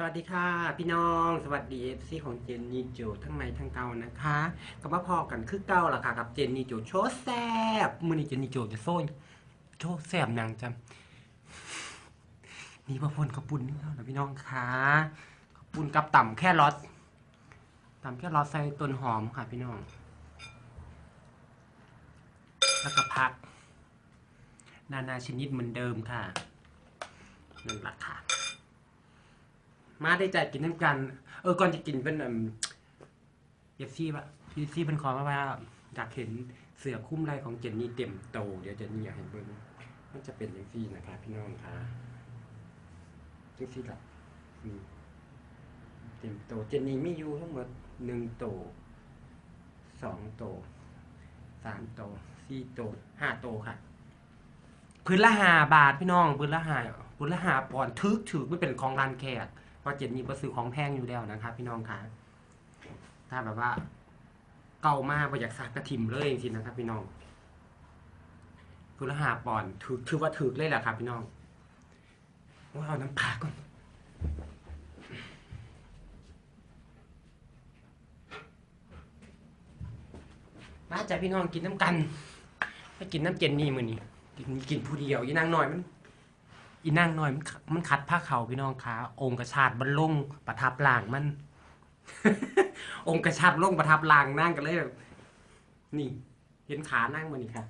สวัสดีค่ะ พี่น้องสวัสดีเอฟซีของเจนนี่โจทั้งในทั้งเก่านะคะก็มาพอกันคือเก่าล่ะค่ะกับเจนนี่โจโชว์แซบมือนี้เจนนี่โจจะโซ่โชว์แซบนางจำนี่มาพนกระปุ่นนี่แล้วนะพี่น้องค่ะกระปุ่นกับต่ำแค่รอทต่ำแค่รอทใส่ต้นหอมค่ะพี่น้อง แล้วก็พัก นานาชนิดเหมือนเดิมค่ะนั่นแหละค่ะ มาได้ใจกินน้ำกัน เออก่อนจะกินเป็นเอฟซีปะเอฟซีเป็นขอมาว่าอยากเห็นเสือคุ้มไรของเจนนี่เต็มโต เดี๋ยวเจนนี่อยากเห็นเบิ้งมันจะเป็นเอฟซีนะคะพี่น้องค่ะเอฟซีแบบนี่เต็มโต เจนนี่มีอยู่ทั้งหมดหนึ่งโตสองโตสามโตสี่โตห้าโตค่ะพื้นละหาบาทพี่น้องพื้นละหาพื้นละหาปอนทึกถือไม่เป็นของร้านแขก เพราะเจนนี่ก็ซื้อของแพงอยู่แล้วนะครับ พี่น้องค่ะถ้าแบบว่า เก่ามากไปอยากซักกระถิ่มเลยจริงๆนะครับ พี่น้องพื้นละหาปอนถือถือว่าถือเลยแหละครับ พี่น้องว่าเอาน้ำปลาก่อนมาจ้ะพี่น้องกินน้ำกันไปกินน้ำเจนนี่มือนี้กินกินผู้เดียวอีนางน้อยมัน อีนางน้อยมันขมันคัดผ้าเขาพี่น้องขาองค์กระชาดบรรลงประทับล่างมัน องค์กระชาดลงประทับล่างนั่งกันเลยแบบนี่ เห็นขานั่งมานี่ค่ะ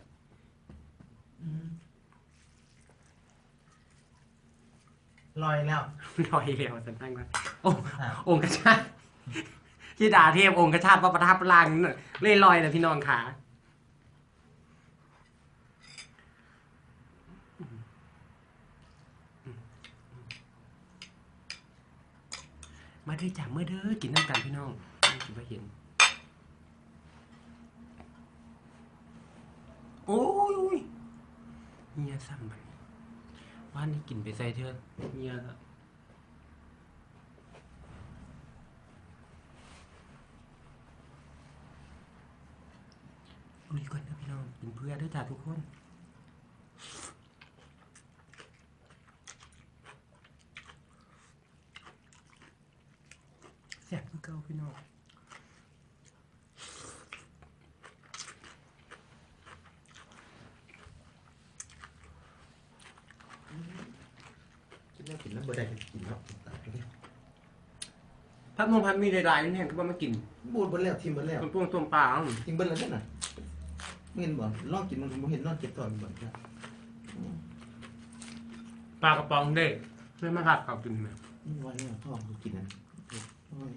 ลอยแล้วลอยเร็วสันตั้งมาโอ้องค์กระชาดที่ด่าเทพองค์กระชาดว่าประทับล่างนั่นเลยลอยเลยพี่น้องขา เด้อจ้ะเมื่อเด้อกินน้ำกันพี่น้องไม่คิดว่าเห็น โอ้ยเมียซ้ำมันว่านี่กินไปใส่เถอเมียก็ลุยก่อนนะพี่น้องกินเพื่อเด้วยจ้าทุกคนแซ่บคือ เก่าพี่น้องกินแล้วกินแล้วบ่ได้ก็กินแล้วตายไปเลยพัดมงพัดมีหลายๆนี่แห้งคือว่ามากินบูดเบิ่แล้วทิมเบิ่แล้วต้มต้มต้มปลาอะทิมเบิ่แล้วนั่นน่ะเห็นบ่ลองกินมันบ่เห็นลองเก็บตอนบ่จ้ะปลากระป๋องเด้ไม่มาผัดเขากินไหมนี่ไว้เนี่ยพ่อกูกินนั่นโอ้ย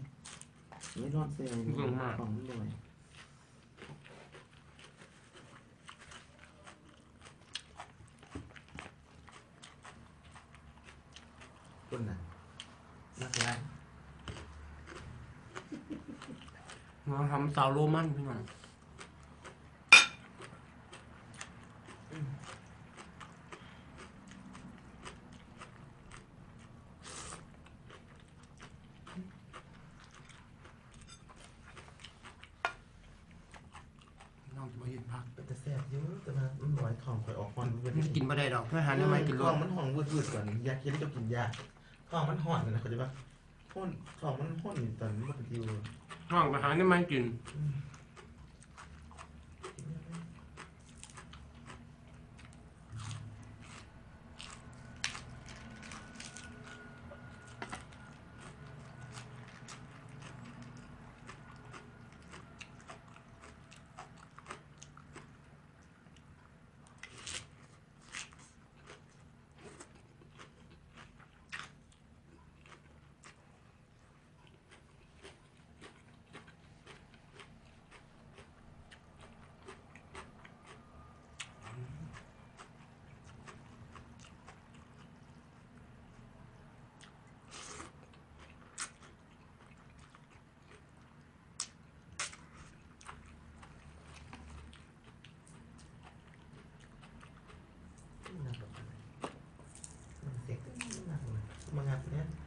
ไม่รอดเซลล์เบิ่งมาก ของมันลอยคนน่ะนักล้างมาทำซาวโรมันพี่น้องน้องจะมาเห็นพัก เป็นแต่แซ่บเยอะ แต่ว่ามันลอยท้องข่อยออกควันเว้ยมันกินบ่ได้ดอกเพื่อหาเนื้อไม้กินรท้วองมันห่องวืดๆก่อนอยากกินก็กินยากท้องมันห่อนเลยนะเขาใจปะห่อนท้องมันห่อนอยู่ตอนนี้มันอยู่ ห้องไปหาเนื้อไม้กินมางานเนี้ยอืม จับ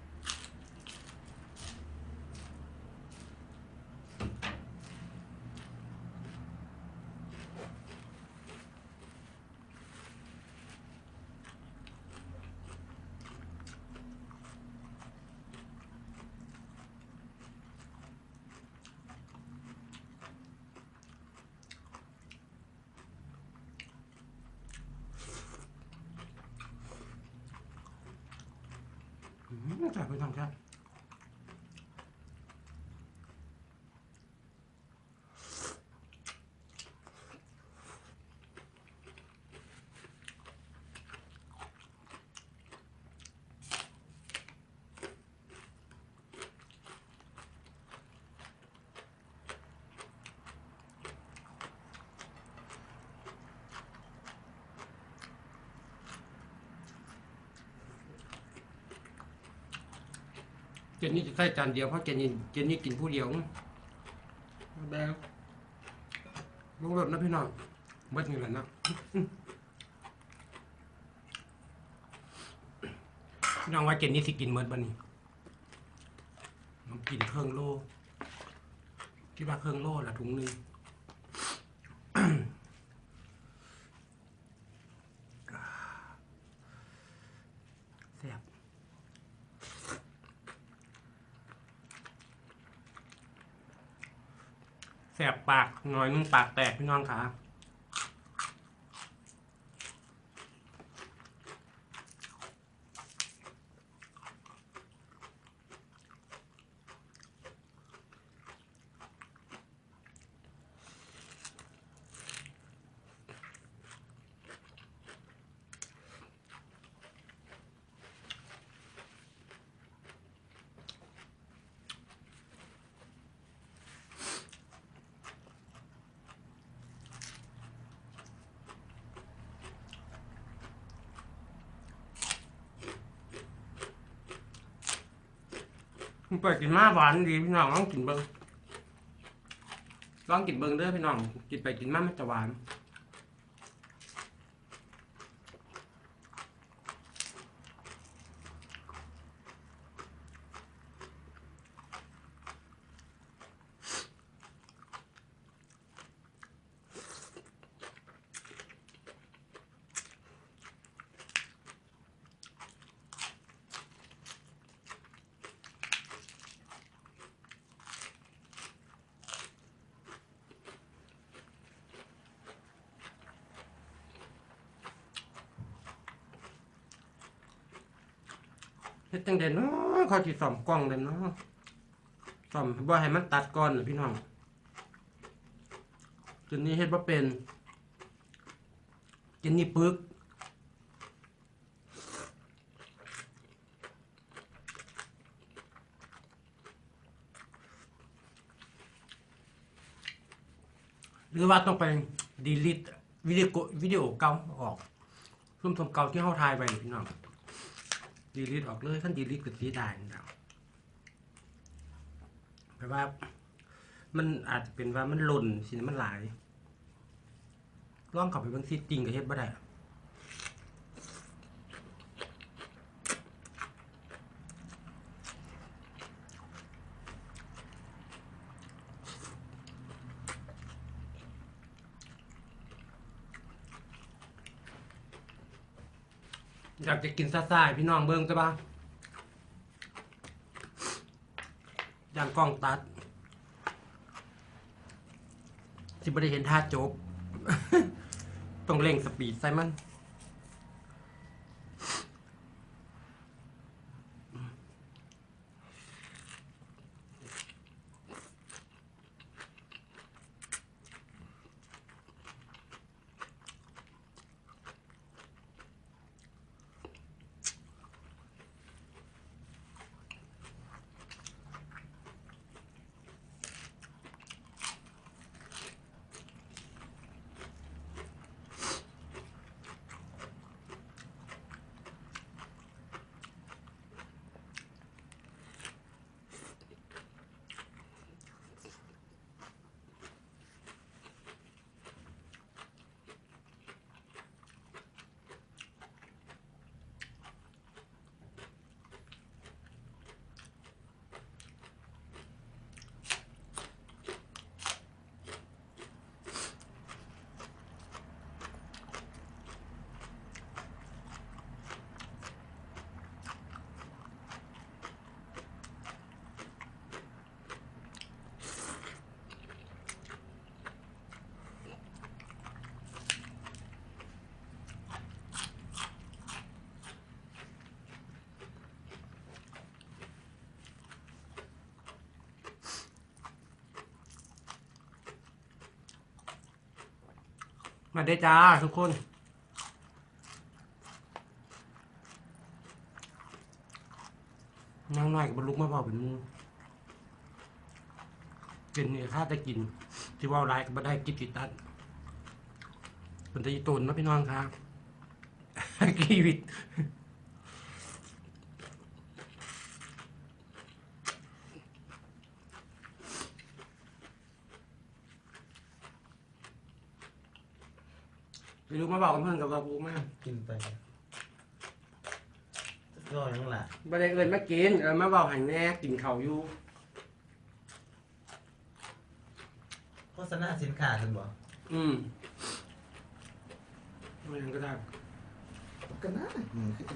ไปทำครั นนี่จะใส่จานเดียวเพราะเจนนี่เจนนี่กินผู้เดียวแบงลูกแบบนะพี่น้องเบิดเงินแล้วนะพี่น้องว่าเจนนี่สิกินเมิดบันนี้น้องกินเครื่องโลคิดว่าเครื่องโลละถุงหนึง แซ่บ แสบปาก หน่อยนึงปากแตกพี่น้องขา เปิดกินมาหวานดีพี่น้องลองกินเบิ้งลองกินเบิ้งเด้อพี่น้อง กินไปกินมามันจะหวาน จังไดเนาะเขาสิซ่อมกล้องเลยเนาะซ่อมบ่ให้มันตัดก่อนนะพี่น้องจนนี้เฮ็ดบ่าเป็นจนนี้ปึกหรือว่าต้องไปดีลิทวิดีโอวิดีโอเก่าออกซุ่มทมเก่าที่เฮาถ่ายไว้นี่พี่น้อง ดีลิทออกเลยขั้นดีลิทก็เสียดายนะครับแปลว่า มันอาจจะเป็นว่ามันหล่นสิมันหลายล่องเข้าไปบางซีจริงก็เฮ็ดบ่ได้ อยากจะกินซ่าๆพี่น้องเบิ่งใช่ปะย่างกล้องตัด ที่ไม่ได้เห็นท่าจบ ต้องเร่งสปีดใส่มัน มาได้จ้าทุกคนนางน้อยกับบรรลุกมาบอกเป็นมูกินเนี่ยข้าจะกิน ที่ว่าร้ายก็บ่ได้กินติดตัดเป็นตะยีตนนะพี่น้องครับกีวิต ไปรู้มาบอกกับเพื่อนกับเราปูมากกินไปก็ยังล่ะบ่ได้เอินมากินเออมาบอกหันแน่กินเขาวอยู่โฆษณาสินค้าคุณบ่อืมไม่งั้นก็ได้ก็น่าอืมคือ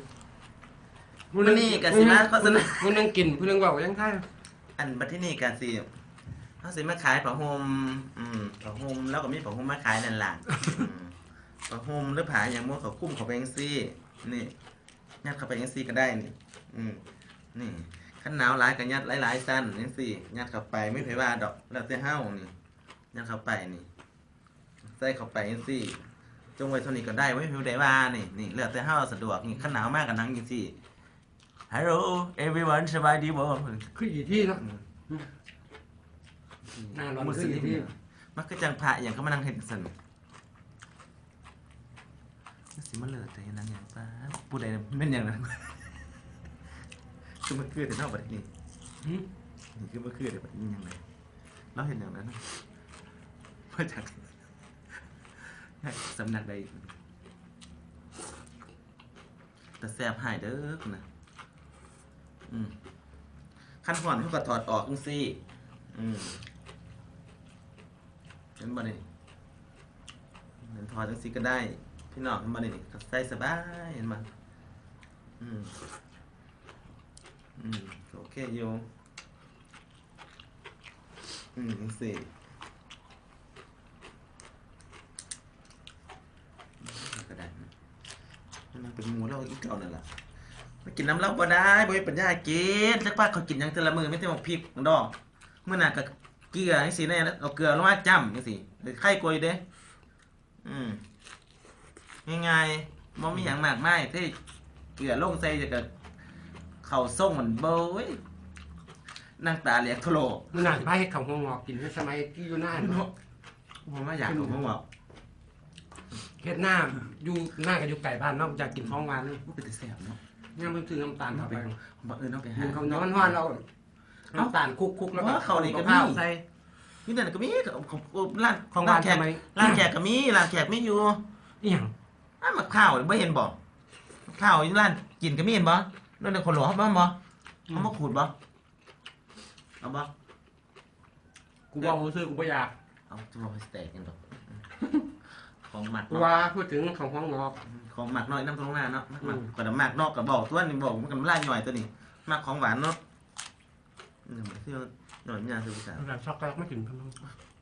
ผู้มื้อนี้ก็สิมาโฆษณาผู้นึงกินผู้นึงบอกว่ายังไงอันบัดที่นี่กันสิเขาสิมาขายผ้าห่มอืมผ้าห่มแล้วก็มีผ้าห่มมาขายนั่นล่ะอืม ผ้าห่มหรือผ้าอย่างมั่วเขาคุ้มเขาไปจังซี่นี่ยัดเข้าไปจังซี่ก็ได้นี่ อืมนี่ขันหนาวหลายก็ยัดหลายๆสั้นจังซี่ยัดเข้าไปไม่เคยว่าดอกแล้วแต่เฮานี่ยัดเข้าไปนี่ใส่เข้าไปจังซี่จงไว้เท่านี้ก็ได้ไม่เคยได้ว่านี่นี่แล้วแต่เฮาสะดวกนี่ขันหนาวมากก็นั่งจังซี่ Hello everyone สบายดีบ่คืออีกที่เนาะหน้าร้อนมุสขึ้นลิอีมกที่มันก็จังพระอย่างเขามานั่งเห็นสันมัน สิมาเลิศแต่ยังนั่งอย่างป้าผู้ใดเป็นอย่างนั้นคือมันคือแต่นอกประเทศนี่นี่คือมันคือแต่ประเทศนี้ยังไงเราเห็นอย่างนั้นมาจากสำนักใดแต่แสบหายเด้อคนะอืมขั้นห่อนเขาก็ถอดออกจังซี่อืมเห็นบ่นี่เห็นถอดจังซี่ก็ได้ พี่น้องเห็นบ่นี่ใส่สบายเห็นบ่อืมอืมโอเคอยู่อืมจังซี่ก็ได้นมันเป็นหมูเราอีกเก่านั่นล่ะมากินน้ำเล้าบ่ได้บ่มีปัญญากินจักป้าเขากินยังแต่ละมือไม่ได้บอกพริกดอกมื้อหน้าก็เกลือจังซี่แน่เอาเกลือลงมาจ้ำจังซี่ไข่กลวยเด้อืม ง่ายๆบ่มีหยังมากมายที่เกลือลงใส่จะก็เข้าส่งมันเบ้ยนั่งตาเหลียกโทโลมันน่าจะพาให้เขาหัวงอกกินในสมัยที่อยู่หน้าเนาะผมว่าอยากผมบอกเฮ็ดหน้าอยู่หน้ากับอยู่ไก่บ้านเนาะอยากกินของหวานนี่ว่าเป็นแต่แสบเนาะยังไม่ซื้อน้ำตาลเข้าไปผมบอกเออน้องไปหากินเขาย้อนห้อนเราน้ำตาลคุกๆแล้วก็ว่าเขานี่ก็ข้าวมีใส่นี่นั่นก็มีของของร้านของร้านแขกทำไมร้านแขกก็มีร้านแขกไม่อยู่อีหยัง ร้านมะข้าวไม่เห็นบอกข้าวอยู่ร้านกินก็มีเห็นบ่นั่นเป็นคนหลวงเขาบ้างบ่เขามาขูดบ่เอาบ่กูบอกกูซื้อกูไม่อยากเอาตัวไปสเต็กกันดอกของหมักกูเนาะว่าพูดถึงของหัวงอกของหมักน้อยน้ำตรงหน้าเนาะหมักอืมกว่าแต่หมักนอกกับบอกตัวนี่บอกมันกันล่าหน่อยตัวนี้หมักของหวานเนาะอืมที่เราหน่อยมันยาคือภาษาแบบช็อกโกแลตไม่กินพะโล้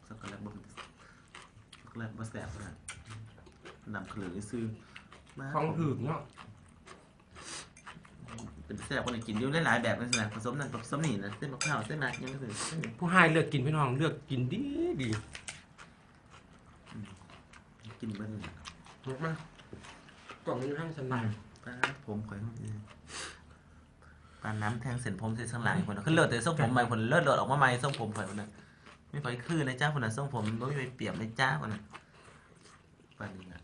ช็อกโกแลตบนช็อกโกแลตบะแสบนะดำขลุ่ยซื้อมาของหืดเนาะเป็นแสบคนไหนกินอยู่หลายๆแบบนั่นสินะผสมนั่นผสมนี่นะเส้นมะพร้าวเส้นหนักยังก็คือผู้ให้เลือกกินพี่น้องเลือกกินดีดีกินเบิ้ลถูกไหมกล่องนี้ให้สบายป้าผมข่อยปานน้ำแทงเส้นผมเส้นข้างหลังคนน่ะขึ้นเลือดแต่ทรงผมใหม่คนเลือดเลือดออกมาใหม่ทรงผมข่อยคนน่ะไม่ค่อยคือนะจ้าคนน่ะทรงผมไม่ไปเปรียบเลยจ้าคนน่ะปานนี้นะ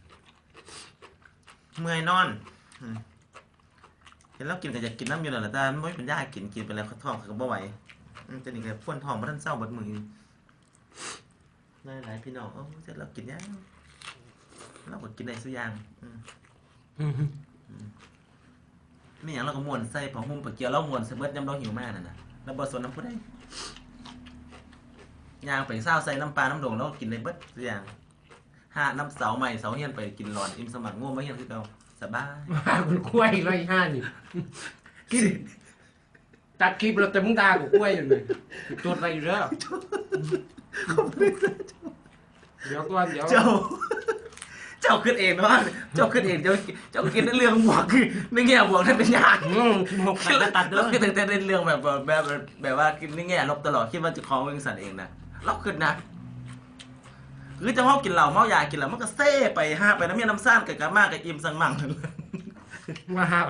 เมื่อยนอนเห็นแล้วกินก็อยากกินน้ำอยู่แหละแต่ไม่เป็นยากินกินไปแล้วเขาท้องเขาก็บ่ไหวจะนี่ก็พ่นท้องมาท่านเศร้าบดมือหลายหลายๆพี่น้องเอ้าเสร็จแล้วกินยังเราก็กินได้สุกอย่างไม่อย่างเราก็ม่วนใส่ผ้าห่มปะเกียวเราม่วนใส่เบิดยำเราหิวมากนั่นน่ะเราบ่สนน้ำผู้ใดย่างไปเศร้าใส่น้ำปลาน้ำดงเราก็กินได้เบิดทุกอย่าง หาน้ำเสาใหม่เสาเฮียนไปกินหลอนอิ่มสมัครง่วงไม่เฮียนคือเก่าสบายมาคุณกล้วยร้อยห้านี่กินตัดคลิปเราแต่มึงด่ากูกล้วยอยู่เลยจดอะไรอยู่เด้อเดี๋ยวก่อนเดี๋ยวเจ้า เจ้าขึ้นเองเนาะเจ้าขึ้นเองเจ้าเจ้าคิดในเรื่องบวกคือในแง่บวกนั่นเป็นยากอืมหกตัดตัดเด้เราอคิดแต่ในเรื่องแบบแบบแบบแบบว่าคิดในแง่ลบตลอดคิดว่าจะคล้องเรื่องสันเองนะเราขึ้นนะ หรือจะเมากินเหล้าเมายากินเหล้ามันก็เซ่ไปห้าไปน้ำเมียน้ำซ่านกับกามากกับอิ่มสังมั่งว่าห้า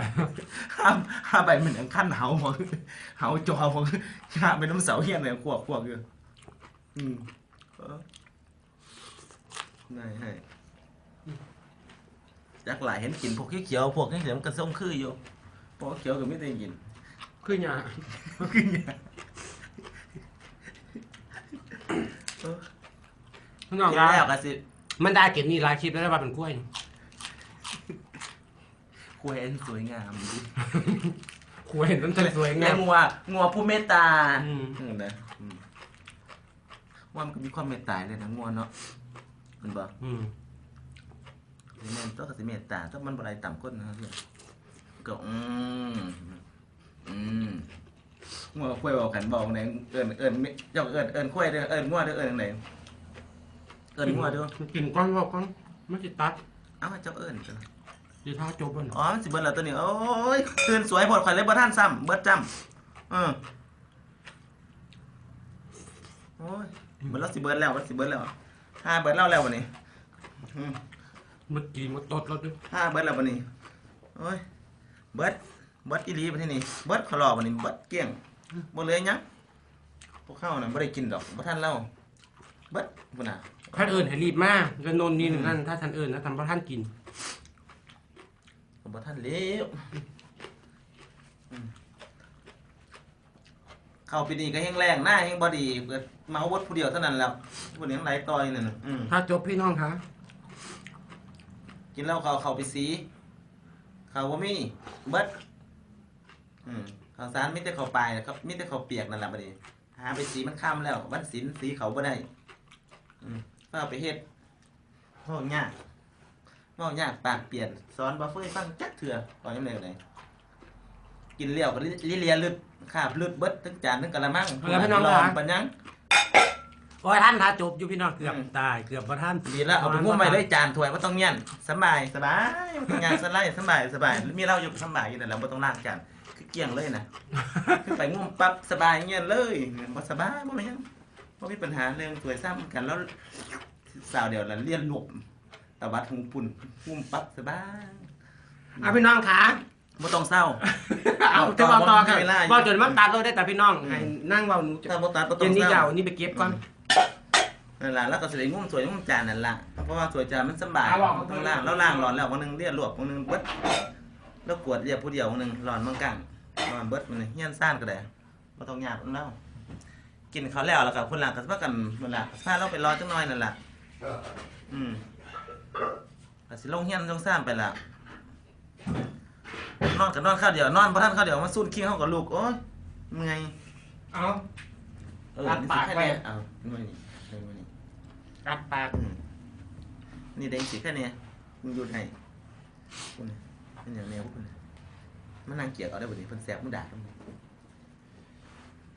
ห้ามห้ามไปเหมือนอย่างขั้นเหาหมอเหาจอหมอห้ามไปน้ำเสาเฮียนเลยขวบขวบอยู่อืมเออได้ให้จักหลายเห็นกินพวกเขียวๆพวกนี้เดี๋ยวมันกระส้มคืออยู่พวกเขียวก็ไม่ได้กิน คือหยา คือเนี่ยเออ พี่น้องกินครับแล้วก็สิมันได้เก็บนี่หลายคลิปแล้วได้ว่าเป็นกล้วย คุยเอ็นสวยงามดิกล้วยเห็นต้นสวยๆแล้งาวมงัวงัวผู้เมตตาอืมอืมนะอืมว่ามันก็มีความเมตตาเลยนะงัวเนาะมันบอกอืมแม่นต้องกสิเมตตาต้องมันบรายต่ำก้นนะครับพี่ก็อืมอืมงัวคุยบอกกันบอกไหนเอิญเอิญเจ้าเอิญเอิญคุยเด้อเอิญงัวเด้อเอิญไหน เอิญงัวเด้อกินก้อนบอกก้อนไม่ติดตัดเอ้าเจ้าเอิญจ้ะดีเท่าจบแล้วอ๋อมันสิเบิดแล้วตัวนี้โอ้ยตื่นสวยหมดข่อยเลยบ่ท่านซ้ำเบิดจำเออโอ้ยเบิดแล้วสิเบิดแล้วมันสิเบิดแล้วห้าเบิดแล้วแล้ววันนี้อืมเมื่อกี้มันตดแล้วด้วยห้าเบิดแล้ววันนี้โอ้ยเบิดเบิดอีหลีไปที่นี่เบิดขอรอวันนี้เบิดเกลี้ยงบ่เหลือหยังพวกเข้าน่ะบ่ได้กินดอกบ่ท่านเล่าเบิดพุ่นน่ะ ท่านเอิญให้รีบมากจะนนนี่หนึ่งนั่นถ้าท่านเอิญนะทำเพราะท่านกินบ่ท่านเลี้ยวอืมเข้าปีนี้ก็แห้งแรงหน้าแห้งบ่ดีเบิดเมาเบิดผู้เดียวเท่านั้นแล้วผู้นี้ยังไหลต่อยนั่นน่ะอืม ถ้าจบพี่น้องคะกินเหล้าเขาเขาไปสีเขาว่ามีเบิดอืมข้าวสารมิแต่เขาวปลายนะครับมิแต่เขาวเปียกนั่นแหละบัดนี้หาไปสีมันข้ามแล้ว วันศิลสีเขาบ่ได้ อืมก็ เอาไปเฮ็ดห้องยากห้องยากปากเปลี่ยนสอนบ่เฟยฟังจักเถื่อตอนยังไงไหนกินเลี้ยวก็ลิเลียลึดขาบลึดเบิดทั้งจานทั้งกะละมังแล้วพี่น้องลคะ ปัญญังโอ้ยท่านถ้าจบอยู่พี่น้องเกือบอืมตายเกือบว่าท่านดีแล้วเอาไปมุ่งไปเลยจานถ้วยว่าต้องเงี้ยนสบายสบายมันทำงานสไลด์สบายสบายมีเราอยู่สบายอยู่นั่นแหละไม่ต้องล้างจานคือเกลี้ยงเลยนะคือไปงุ่มปั๊บสบายเงี้ยเลยบ่สบายบ่มีหยัง บ่มีปัญหาเรื่องถ้วยซ้ำกันแล้วสาวเดียวแล้วเลียนหลบตะวัดหุงปุ่นงุ่มปั๊บสบายเอาพี่น้องคะบ่ต้องเศร้าเอาจะบอกต่อกันเวลาอยู่บอกจนมันตัดเลยได้แต่พี่น้องให้นั่งเบาหนูจะถ้าบ่ตัดบ่ต้เย็อนงนี้เศเจ้าร้านี่ไปเก็บก่อนนั่นล่ะแล้วก็สิได้งุ่มถ้วยงุ่มจานนั่นล่ะเพราะว่าถ้วยจานมันสบายเอาบอกต้องล้างแล้วล้างร้อนแล้ววันนึงเลียนลวกวันนึงเบิดแล้วกวดเรียบผู้เดียวหนึ่งหลอนเมืองกลางหลอนเบิดมันเฮี้ยนซ่านก็ได้บ่ต้องยากมันเล่า กินเขาวแล้วแล้วกับคนหลังก็สิพากันนั่นล่ะพาเราไปรอจังหน่อยนั่นล่ะอืมก็สิลงเฮี้ยนลงซ่านไปละนอนกับนอนข้าวเดียวนอนบ่ทันข้าวเดียวมาสู้คิงเฮากับลูกโอ๊ยเมื่อยเอาเออรัดนี่ปากสิแค่ไว้นี้เอานี่มานี่นี่มานี่กัดปากอืมนี่เด้งสิแค่นี้มึงหยุดให้คุณน่ะเป็นอย่างแนวคุณน่ะมันนั่งเกลียกเอาได้บ่ดิเพิ่นแซ่บมึงด่าเพิ่นเ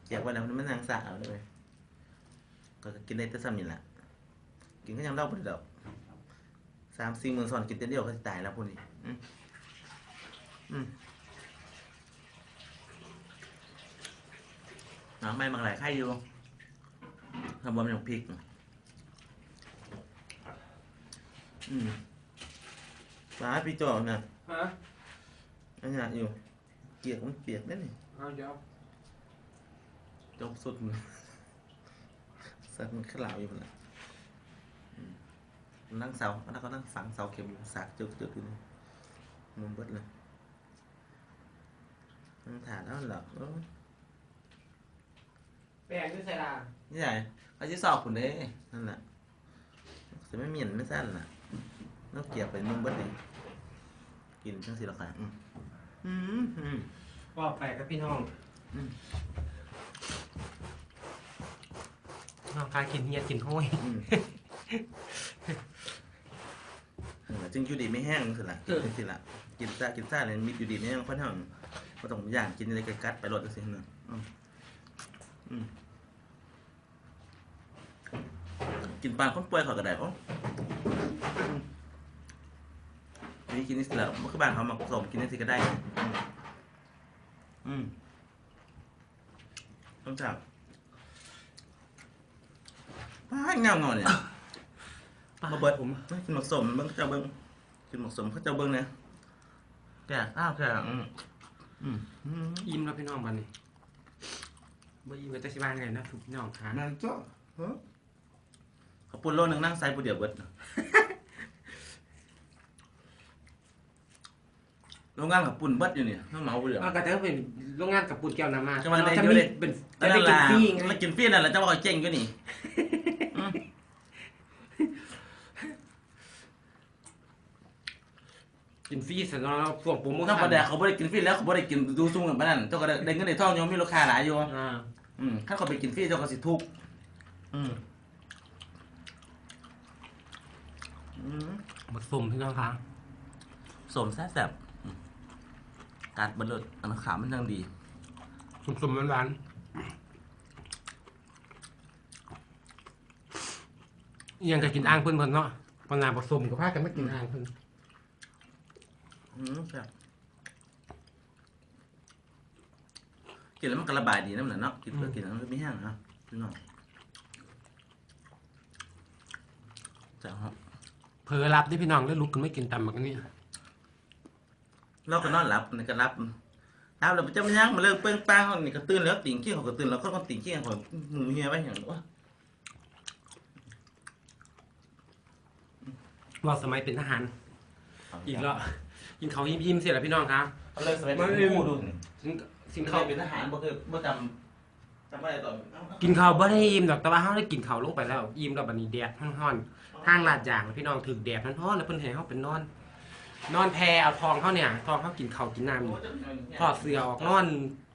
จียกไว้แล้วมันนางสาวเลยก็กินได้แต่ซ้ำนี่แหละกินก็ยังเล่าไปเดียวสามสี่หมื่นสอนกินแต่เดียวก็สิตายแล้วพวกนี้อืมอืมน้ำไม่บางหลายไข่อยู่ทำบะหมี่พริก อืมปลาพี่จ่อน่ะฮะอันนี้อยู่ เกียกมันเปียกได้นี่เอาเดี๋ยว จบสุดมันสัตว์มันขลาวอยู่ละอืมนั่งเสาแล้วก็นั่งฝังเสาเข็มอยู่สากจุกจุกอยู่นี่มุมเบิดเลยนั่งถาแล้วเหรอเออแป้งด้วยใส่ลานี่ไงเขาจะสอบคุณเด้นั่นแหละจะไม่เหมียนไม่สั้นน่ะแล้วเกี่ยวไปมุมเบิดเลยกินทั้งสี่ราคาอืมอืมอืมว่าแปลกกับพี่น้องอืม น้องคายกินเฮียกินห้อยอืมเออจึงอยู่ดีไม่แห้งสิละจึงสิละกินซ่ากินซ่าเลยมีอยู่ดีไม่แห้งค่อนข้างก็ต้องอย่างกินอะไรกัดไปรดสิเนอะอืมอืมกินปลาคนป่วยเขาก็ได้อ๋ออืมนี่กินนี่สิละเมันคือบ้านเขามาผสมกินนี่สิก็ได้ อืมอืมต้องจับ ป้างามงอเนี่ยมาเบิดผมกินหมกสมเบิ้งเขาเจ้าเบิ้งกินหมกสมเขาเจ้าเบิ้งเนี่ยแกะอ้าวแกะอืมอืมอืมอิ่มแล้วพี่น้องบัดนี้บ่อิ่มก็จะสิว่าไงนะทุกพี่น้องค่ะนั่นจ้ะฮะเขาปุ่นโลนึงนั่งใส่ผู้เดียวเบิดโรงงานกับปุ่นเบิดอยู่เนี่ยต้องเหมาผู้เดียวก็จะเป็นโรงงานกับปูนแก้วน้ำมาจะมาได้จะเยอะมีเลยเป็นจะจะได้ได้กิกินนฟฟรีรีไงมากินฟรีนั่นแหละเจ้าบอกเจ๊งก็นี่ กินฟรีเสร็จแล้วเราส่งโปรโมถ้าชั่นประเดี๋ยวเขาไม่ได้กินฟรีแล้วเขาไม่ได้กินดูซุ่มกันปะนั่นเจ้าก็ได้ได้เงินในท่องยังมีราคาหลายอยู่อ่าอืมถ้าเขาไปกินฟรีเจ้าก็สิทุกข์อืมอืมผสมพี่น้องคะสมแซ่บๆอืมการบรรลุอันขาวมันยังดีผสมหวานๆ ยังก็กินอ่างเพิ่นเพิ่นเนาะปนาผสมกับผ้ากันไม่กินอ่างเพิ่นอืมแซ่บกินแล้วมันก็ระบายดีน้ำหนักเนาะกินเพื่อกินแล้วมันก็ไม่แห้งนะพี่น้องจ้าฮะเพอรับที่พี่น้องได้ลุกขึ้นไม่กินตำแบบนี้เราก็นอนหลับนี่ก็รับเอาเราจะไม่ยั้งมาเลิกเป้งปังนี่ก็ตื่นแล้วติ่งขี้เขาก็ตื่นแล้วก็ก็ติ่งขี้เขาหนูเฮียไปอย่างว่า ว่าสมัยเป็นทหาร อีกแล้วกินเขาวยิ้มๆเสียแล้วพี่น้องครับ เอาเลยสมัยมัเป็นนคู่ดูสินสินเขาเขาวเป็นทหารบ่เคยบ่จำจำไม่ได้ตอนกินข้าวบ่ได้อิ่มดอกแต่ว่าเฮาได้กินข้าวลงไปแล้วอิ่มแล้วบัดนี้แดดร้อนๆทางลาดยางพี่น้องถึกแดดร้อนๆแล้วเพิ่นให้เฮาเป็นนอน นอนแพเอาทองเขาเนี่ยทองเขากินข้าวกินน้ำนี่ถอดเสื้อออกนอน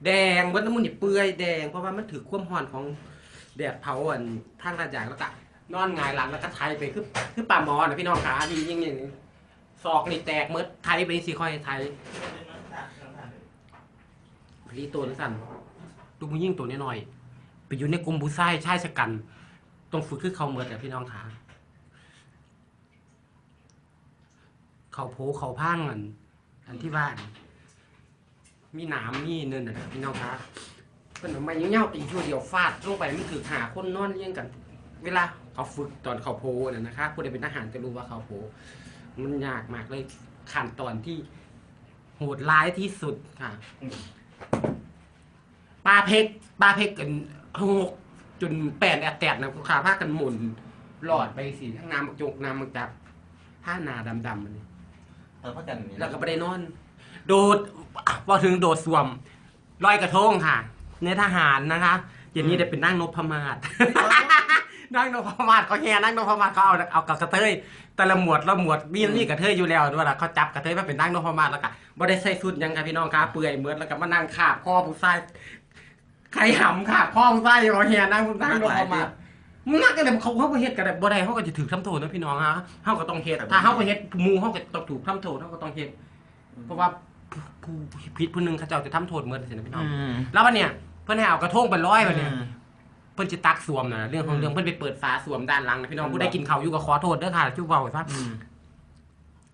แดงเบิดน้ำมันนี่เปื่อยแดงเพราะว่ามันถือความร้อนของแดดเผาอันทางลาดยางแล้วก็ นอนหงายหลังแล้วก็ไทยไปคือคือปลามอนะพี่น้องขาดียิ่งอย่างนี้ศอกนี่แตกเมดไทยไปสิค่อยไทยพลีตัวนั้นสั่นลูมือยิ่งตัวน้อยๆไปอยู่ในกลุ่มผู้ชายชายชะกันต้องฝึกคือเขาเมือแต่พี่น้องขาเขาโผเขาพังอันอันที่ว่านมีหนามมีเนินน่ะพี่น้องขาเป็นทำไมเงี้ยวๆตีชั่วเดียวฟาดลงไปมันถือหาคนนอนเลี้ยงกัน เวลา เขาฝึกตอนเขาโพน่ะนะคะผู้ใดเป็นทหารจะรู้ว่าเขาโพมันยากมากเลยขั้นตอนที่โหดร้ายที่สุดค่ะปลาเพกปลาเพกกันหกจนแปดแอดแตดนะขาผ้ากันหมุนหลอดไปสิทั้งน้ำบักจกน้ำบักจับผ้าหนาดำๆมันนี่เออพักกันนี่แล้วก็ไปได้นอน โดดพอถึงโดดสวมลอยกระทงค่ะ ในทหารนะคะอย่างนี้ได้เป็นนั่งนพมาศ นั่งนพมาศเขาแห่นั่งนพมาศเขาเอาเอากับกระเทยแต่ละหมวดละหมวดมีนี่กระเทยอยู่แล้วด้วยล่ะเขาจับกระเทยมาเป็นนั่งนพมาศแล้วก็บ่ได้ใส่สุดหยังค่ะพี่น้องค่ะเปื่อยเหมือนแล้วก็มานั่งขาบคอผู้ชายใครหำขาบคอผู้ชายอยู่เขาแห่นั่งนั่งนพมาศมันนักกันเลยเขาเขาก็เฮ็ดกันได้บ่ได้เขาก็จะถือทำโทษนะพี่น้องฮะเขาก็ต้องเฮ็ดถ้าเขาก็เฮ็ดหมูเขาก็ต้องถูกทำโทษเขาก็ต้องเฮ็ดเพราะว่าผู้ผู้ผิดผู้หนึงเขาเจ้าจะทำโทษเหมือนสินะพี่น้องอืมแล้ววันเนี้ยเพิ่นให้เอากระทงไปร้อยวันเนี้ยอืม เพิ่นจะตักสวมนะเรื่องของเรื่องเพิ่นไปเปิดฝาสวมด้านหลังนะพี่น้องอืมผู้ใดกินข้าวอยู่ก็ขอโทษเด้อค่ะจุ๊บเบาไว้ซะอืม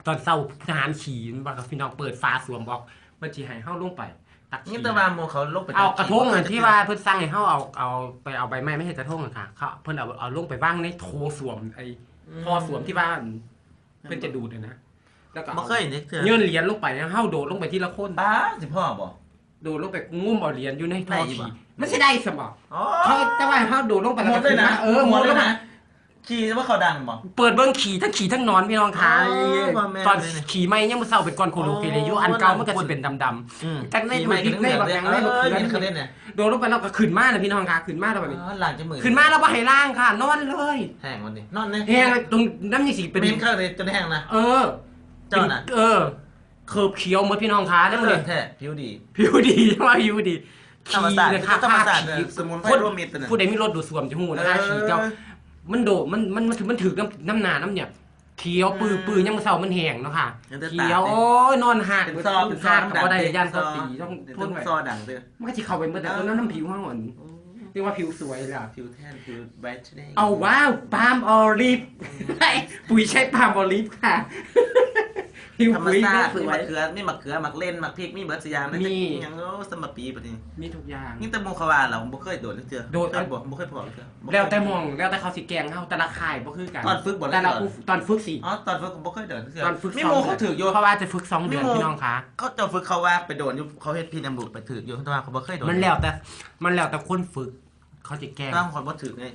ตอนเช้าทหารขี่มันบอกกับพี่น้องเปิดฝาสวมบอกมันสิให้เฮาลงไป ตักนี่ขี่ตะวันโมเขาลงไปเอากระทงอะที่ว่าเพิ่นสั่งให้เฮาเอาเอาไปเอาใบไม้ไม่ใช่กระทงอะค่ะเขาเพิ่นเอาเอาลงไปวางในโถสวมไอ้ท่อสวมที่บ้านเพิ่นจะดูดอะนะแล้วก็บ่เอาเคยเห็นเถื่อเงื่อนเหรียญลงไปนะเฮาโดดลงไปทีละคน ป้าสิพ่อบ่ โดดลงไปงุ้มเอาเหรียญอยู่ในท่อได้อีกขี่ปะมันสิได้สมองอ๋อเขาแต่ว่าเขาโดดลงไปหแล้วมก็ดเลยนะขึ้าเออหมดเลแล้ยวนะนะขี่ว่าเขาดังบ่ เปิดเบิ้งขี่ทั้งขี่ทั้งนอนพี่น้องคะอ๋อว่าแม่นตอนเลยเนี่ยขี่ไม่ยังมือเศร้าเป็นก้อนโคโลเคเลยอยู่อันเก่ามันก็จะเป็นดำอืมจักในขี่ไม่พริกในแบบยังในแบบเออเขือเห็นเขาเล่นเนี่ยๆโดดลงไปแล้วก็ขึ้นมาเลยพี่น้องคะขึ้นมาแล้วแบบนี้อ๋อหลังจะมือขึ้นมาแล้วบ่ให้ล่างค่ะนอนเลยแห้งวันนี้นอนเนี่ยแห้งตรงน้ำยี่สีเป็เป็นนข้างเลยจนแห้งนะ เออเจ้าน่ะ เออ เคิบเขียวเหมือนพี่น้องคะแล้วมันเลยแท้ผิวดี ผิวดีว่าผิวดีธรรมขี่ศาสตร์เลยค่ะธรรมศาสตร์ขี่เนี่ยสมุนไพรร่วมมิตรน่ะ ผู้ใดมีรถดูดส่วมจมูกนะคะขี่เจ้ามันโดดมันมันมันถือมันถือน้ำน้ำหนาน้ำเนี่ยเขียวปื้อปื้อยังมาเศร้ามันแห้งเนาะค่ะยังจะตากเขียวโอ้ยนอนหักเป็นซอเป็นซอหักน้ำดังก็ได้ยันเขาตีต้องเป็นทนไว้ซอดังเด้อมันก็จะเข้าไปเมื่อแต่ตอนนั้นน้ำผิวห้างอ่อนเรียกว่าผิวสวยล่ะผิวแทนผิวไบรท์เด้เอาว้าวปาล์มออลิฟ ปุ๋ยใช้ปาล์มออลิฟค่ะหิว ธรรมปุ๋ยชาติสมีวมะยเขือมีมะเขือมักเล่นมักพริกมีเบิดสยามมีหยังโอ้สมปีปะนี่มีทุกอย่างนี่แต่หมูเขาว่าเราบ่เคยโดดเลยเจือโดดครับบ่บ่เคยพอเลยเจือบ่เคยแล้วแต่มองแล้วแต่เขาสิแกงเฮาแต่ละค่ายบ่คือกันตอนฝึกบ่ได้แต่ละก่อนผู้ตอนฝึกสิอ๋อตอนฝึกบ่เคยโดดเจือตอนฝึกมีสหอมูงเขาถืออยู่เพราะว่าจะฝึกสองเดือนมีหมู่พี่น้องคะเขาเจะฝึกเขาว่าไปโดดอยู่เขาเฮ็ดพี่น้ำบุไปถืออยู่แต่ว่าเขาบ่เคยโดดมันแล้วแต่มันแล้วแต่คนฝึก เขาจะแกงต้องคนบ่ถือไง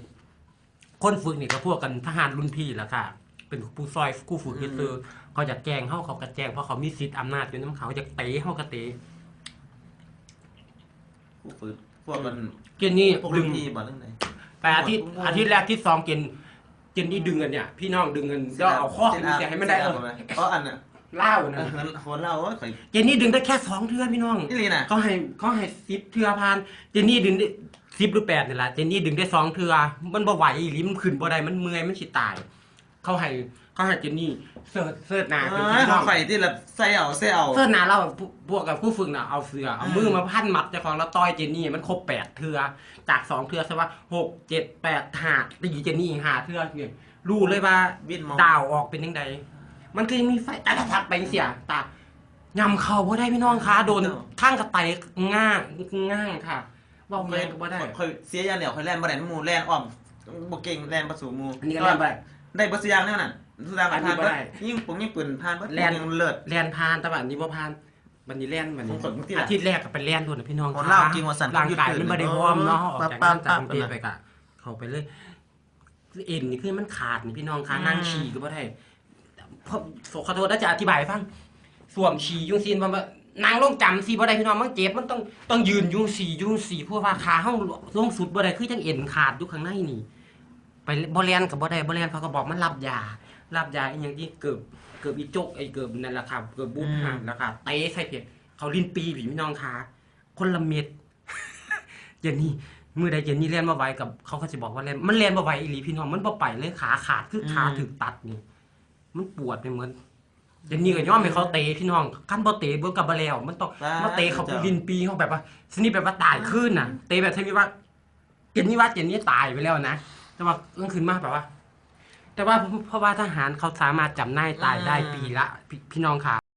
คนฝึกนี่ก็พวกกันทหารรุ่นพี่แหละค่ะ เป็นผู้ซอยกู้ฝึกอืมเฮ็ดคือเขาจะแกล้งเฮาเขาก็แจ้งเพราะเขามีสิทธิ์อำนาจอยู่นํเขาจะเตะเฮาก็เตะผู้ฝึกพวกมันเกณฑ์นี้พวกดึรุ่งนพี่บ่เรื่องไหนไปอาทิตย์อาทิตย์แรกที่สองเกณฑ์เกณฑ์นี้ดึงกันเนี่ย พี่น้องดึงกันแล้วเอาข้อให้มันเสียให้มันได้เออเพราะอันน่ะเล่าเอนะอนั้นคนเราโอ้ยข่อยเจนนี่ดึงได้แค่สองเทือพี่น้อง นี่ลีน่ะเขาให้เขาให้สิบเทือพานเจนนี่ดึงได้สิบหรือแปดนี่แหละเจนนี่ดึงได้สองเทือมันบ่ไหวอีหลีมันขึ้นบ่ได้มันเมื่อยมันสิตาย เขาให้เขาให้เจนนี่เสิร์ชเสิร์ชหน้าเอขึ้นอพี่น้องข่อยที่ละใส่เอาใส่เอาเสิร์ชหน้าเราพวกพวกกับผู้ฝึกน่ะเอาเสือเอาอืมมือมาพันมัดเจ้าของแล้วต่อยเจนนี่มันครบแปดเทือจากสองเทือซะว่าหกเจ็ดแปดหาตีเจนนี่อีกหาเทือเนี่ยรู้เลยว่า วินมองดาวออกเป็นยังไงมันก็ยังมีไฟแต่ถ้าพัดไปเสียตายำเข่าบ่ได้พี่น้องคะโดนข้างกระไตง่างง่างค่ะว่าข่แม่อยก็บ่ได้ข่อยเสียอย่างเดียวข่อยแล่นบ่ได้น้ำหมูแล่นอ้อมบ่เก่งแล่นบ่สู่หมู่อันนี้ก็แล่นบ่ได้ ได้บ่สิอย่างแน่นั่นสุดาอัผ่านนนี้ผ่านบ่เบิดได้ยิ่งผมยิ่งปืนผ่านเบิดแล่นยังเลิศแลนพานแต่ว่าอันนี้บ่พานบันนี้แล่นบันนี้ผมกดเมื่อกี้อาทิตย์แรกก็ไปแล่นโดนนะพี่น้องคนคะเล่าจริงว่าสั่นร่างกายมันบ่ได้วอร์มเนาะออกปั๊บจากปั๊งาบนจากปั๊บกรุงเทพไปกะเข้าไปเลยเอ็นนี่คือมันขาดนี่พี่น้องคะอืมนั่งฉี่ก็บ่ได้เพราะขอโทษนะจะอธิบายให้ฟังสวมฉี่ยุงซีนว่ามันนางลงจำสีบ่ได้พี่น้องมันเจ็บมันต้องต้องยืนยุงสียุงสีเพราะว่าขาเฮาลงสุดบ่ได้คือจังเอ็นขาดอยู่ข้างในนี่ ไปบ่แล่นกับบ่ได้บ่แล่นเขาก็บอกมันรับยารับยาอีหยังที่เกิบเกิบอีจกไอ้เกิบนั่นแหละครับเกิบบุ้มหานแล้วครับเตะใส่เพชรเขาลิ้นปีผีพี่น้องขาคนละเม็ดเจนนี่มือใดเจนนี่เล่นบ่ไหวกับเขาก็สิบอกว่าเล่นมันเล่นบ่ไหวอีหลีพี่น้องมันบ่ไปเลยขาขาดคือขาอืมถึกตัดนี่ มันปวดไปเหมือนเจนนี่ก็ย่อมให้เขาเตะพี่น้องคันบ่เตะเบิ่งกับบ่แล้วมันต้องมาเตะเขาไปลินปีเขาแบบว่าสนิทแบบว่าตายขึ้นน่ะเตะแบบที่ว่าเจนนี่ว่าเจนนี่ตายไปแล้วนะ แต่ว่าเอื้องขึ้นมากแบบว่า แต่ว่าเพราะว่าทหารเขาสามารถจำหน่ายตายได้ปีละพี่พี่น้องค่ะ